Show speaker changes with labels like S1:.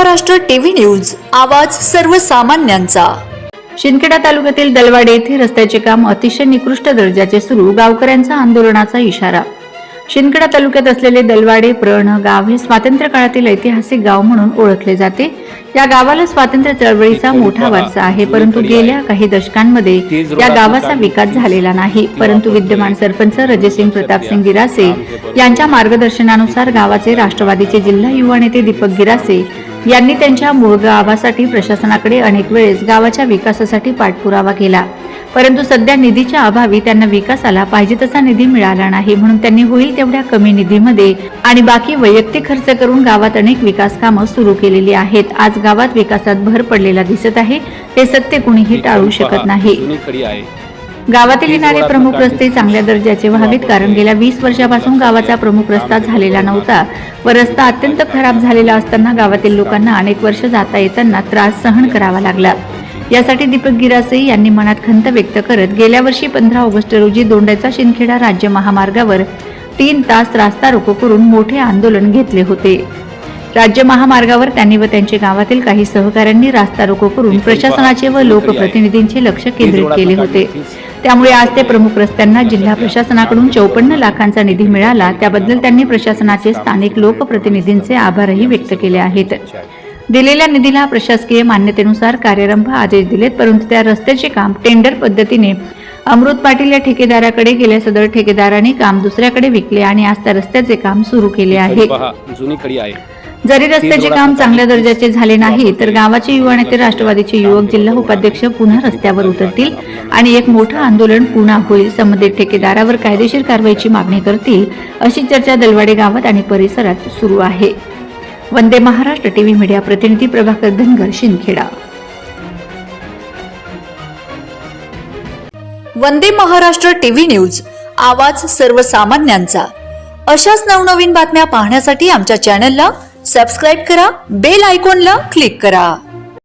S1: Maharashtra TV news आवाज सर्वसामान्यांचा.
S2: शिंदखेडा तालुक्यातील दलवाडे येथे रस्त्याचे काम अतिशय निकृष्ट दर्जाचे सुरू गावकऱ्यांचा आंदोलनाचा इशारा. शिंदखेडा तालुक्यात असलेले दलवाडे प्रण गाव हे स्वातंत्र्य काळातील ऐतिहासिक गाव म्हणून ओळखले जाते. या गावाला स्वातंत्र्य चळवळीचा मोठा वारसा आहे परंतु गेल्या काही दशकांमध्ये या गावाचा विकास झालेला नाही परंतु विद्यमान सरपंच रजयसिंग प्रतापसिंग गिरासे यांच्या मार्गदर्शनानुसार गावाचे राष्ट्रवादीचे जिल्हा युवा नेते दीपक गिरासे यांनी त्यांच्या मूळ गावासाठी प्रशासनाकडे अनेक वेळेस गावाच्या विकासासाठी पाठपुरावा केला. परंतु सध्या निधीच्या अभावी त्यांना विकासाला पाहिजे तसा निधी मिळाला नाही. म्हणून त्यांनी होईल तेवढ्या कमी निधीमध्ये आणि बाकी वैयक्तिक खर्च करून गावात अनेक विकास कामं सुरू केलेली आहेत. आज गावात विकासात भर पडलेला दिसत आहे. हे सत्य कुणीही टाळू शकत नाही.
S3: आहे
S2: गावातील येणारे प्रमुख रस्ते चांगल्या दर्जाचे व्हावेत कारण गेल्या वीस वर्षापासून गावाचा प्रमुख रस्ता झालेला नव्हता व रस्ता अत्यंत खराब झालेला असताना गावातील लोकांना अनेक वर्ष जाता येताना त्रास सहन करावा लागला. यासाठी दीपक गिरासे यांनी मनात खंत व्यक्त करत गेल्या वर्षी पंधरा ऑगस्ट रोजी दोंड्याचा शिंदखेडा राज्य महामार्गावर तीन तास रास्ता रोको करून मोठे आंदोलन घेतले होते. राज्य महामार्गावर त्यांनी व त्यांचे गावातील काही सहकाऱ्यांनी रास्ता रोको करून प्रशासनाचे व लोकप्रतिनिधींचे लक्ष केंद्रित केले होते. त्यामुळे आज ते प्रमुख रस्त्यांना जिल्हा प्रशासनाकडून चौपन्न लाखांचा निधी मिळाला. त्याबद्दल त्यांनी प्रशासनाचे स्थानिक लोकप्रतिनिधींचे आभारही व्यक्त केले आहेत. दिलेल्या निधीला प्रशासकीय मान्यतेनुसार कार्यारंभ आदेश दिलेत परंतु त्या रस्त्याचे काम टेंडर पद्धतीने अमृत पाटील या ठेकेदाराकडे गेल्या सदर ठेकेदाराने काम दुसऱ्याकडे विकले आणि आज त्या रस्त्याचे काम सुरू केले आहे.
S3: जुनी खडी आहे.
S2: जरी रस्त्याचे काम चांगल्या दर्जाचे झाले नाही तर गावाचे युवा नेते राष्ट्रवादीचे युवक जिल्हा उपाध्यक्ष पुन्हा रस्त्यावर उतरतील आणि एक मोठं आंदोलन पुन्हा होईल संबंधित ठेकेदारावर कायदेशीर कारवाईची मागणी करतील अशी चर्चा दलवाडे गावात आणि परिसरात सुरू आहे. वंदे महाराष्ट्र टीव्ही मीडिया प्रतिनिधी प्रभाकर धनगर शिंदखेडा.
S1: वंदे महाराष्ट्र टीव्ही न्यूज आवाज सर्वसामान्यांचा. अशाच नवनवीन बातम्या पाहण्यासाठी आमच्या चॅनलला सबस्क्राईब करा बेल आयकॉनला क्लिक करा.